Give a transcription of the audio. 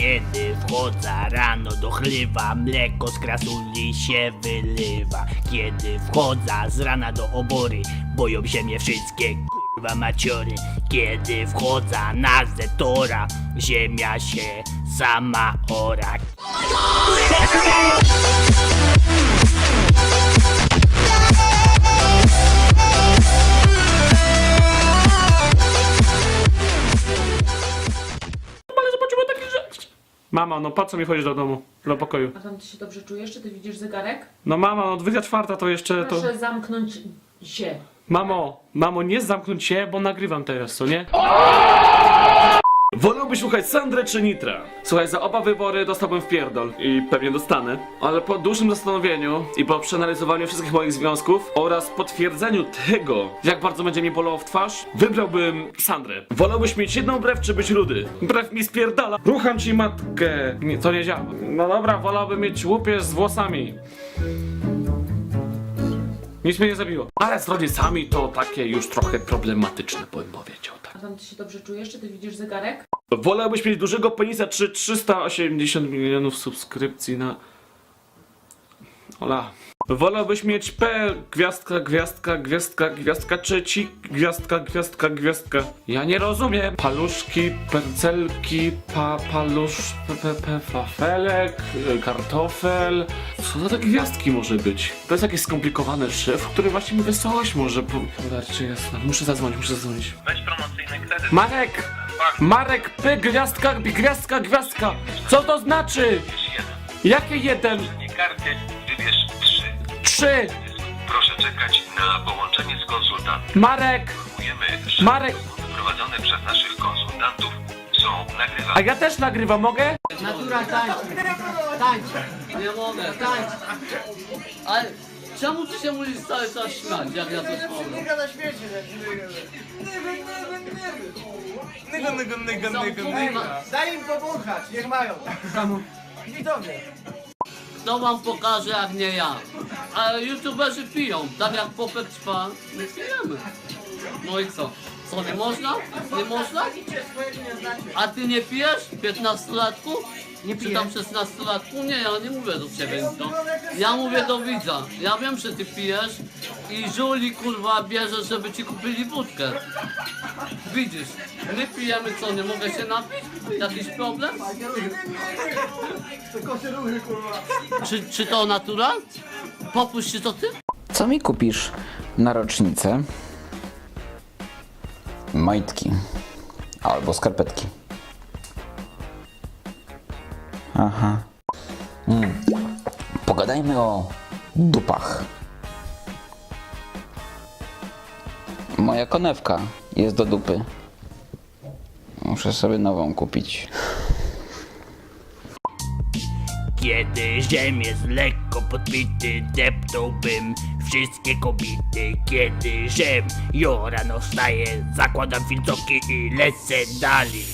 Kiedy wchodzę rano do chlewa, mleko z krasuli się wylewa. Kiedy wchodzę z rana do obory, boją się mnie wszystkie kurwa maciory. Kiedy wchodzę na zetora, ziemia się sama ora. Mama, no po co mi chodzisz do domu? Do pokoju? A tam ty się dobrze czujesz? Czy ty widzisz zegarek? No mama, no 24 to jeszcze to... Proszę zamknąć się. Mamo, mamo, nie zamknąć się, bo nagrywam teraz, co nie? Wolałbyś słuchać Sandrę czy Nitra? Słuchaj, za oba wybory dostałbym w pierdol i pewnie dostanę, ale po dłuższym zastanowieniu i po przeanalizowaniu wszystkich moich związków oraz potwierdzeniu tego, jak bardzo będzie mi bolało w twarz, wybrałbym Sandrę. Wolałbyś mieć jedną brew czy być rudy? Brew mi spierdala. Rucham ci matkę. Nie, to nie działa. No dobra, wolałbym mieć łupież z włosami. Nic mnie nie zabiło. Ale z rodzicami to takie już trochę problematyczne, bym powiedział A tam ty się dobrze czujesz? Czy ty widzisz zegarek? Wolałbyś mieć dużego penisa czy 380 milionów subskrypcji na... Ola. Wolałbyś mieć P, gwiazdka, gwiazdka, gwiazdka, gwiazdka, trzeci, gwiazdka, gwiazdka, gwiazdka. Ja nie rozumiem. Paluszki, pędzelki, pa, palusz, pe, pe, pe, fafelek, y, kartofel. Co za te gwiazdki może być? To jest jakiś skomplikowany szyf, który właśnie mi wesołość może... po- Zobaczcie, jasno. Muszę zadzwonić, muszę zadzwonić. Weź promocyjny kredyt. Marek! Marek, P, gwiazdka, gwiazdka, gwiazdka! Co to znaczy? Jakie jeden? Nie karty, wybierz trzy. Trzy! Proszę czekać na połączenie z konsultantem. Marek! Informujemy, że Marek! rozmowy prowadzone przez naszych konsultantów są nagrywane. A ja też nagrywam, mogę? Natura tańczy. Tańczy. Nie mogę, tańczy. Ale czemu ty się musisz cały czas śmiać, jak ja to słowo? na świecie, Nyga, nyga, nyga, nyga, nyga. Daj im powąchać, niech mają. Widzowie. Kto wam pokaże, jak nie ja? Ale youtuberzy piją, tak jak Popek trwa, my pijemy. No i co? Co, nie można? Nie można? A ty nie pijesz? 15-latku? Nie Czy tam 16-latku? Nie, ja nie mówię do ciebie to. Ja mówię do widza. Ja wiem, że ty pijesz i żuli kurwa bierze, żeby ci kupili wódkę. Widzisz, my pijemy co, nie mogę się napić? Jakiś problem? Czy, czy to natura? Popuść się to ty? Co mi kupisz na rocznicę? Majtki. Albo skarpetki. Aha. Mm. Pogadajmy o dupach. Moja konewka jest do dupy. Muszę sobie nową kupić. Kiedy ziem jest lekko podbity, deptałbym wszystkie kobiety. Kiedy ziem jo rano wstaje, zakładam filcoki i lecę dalej.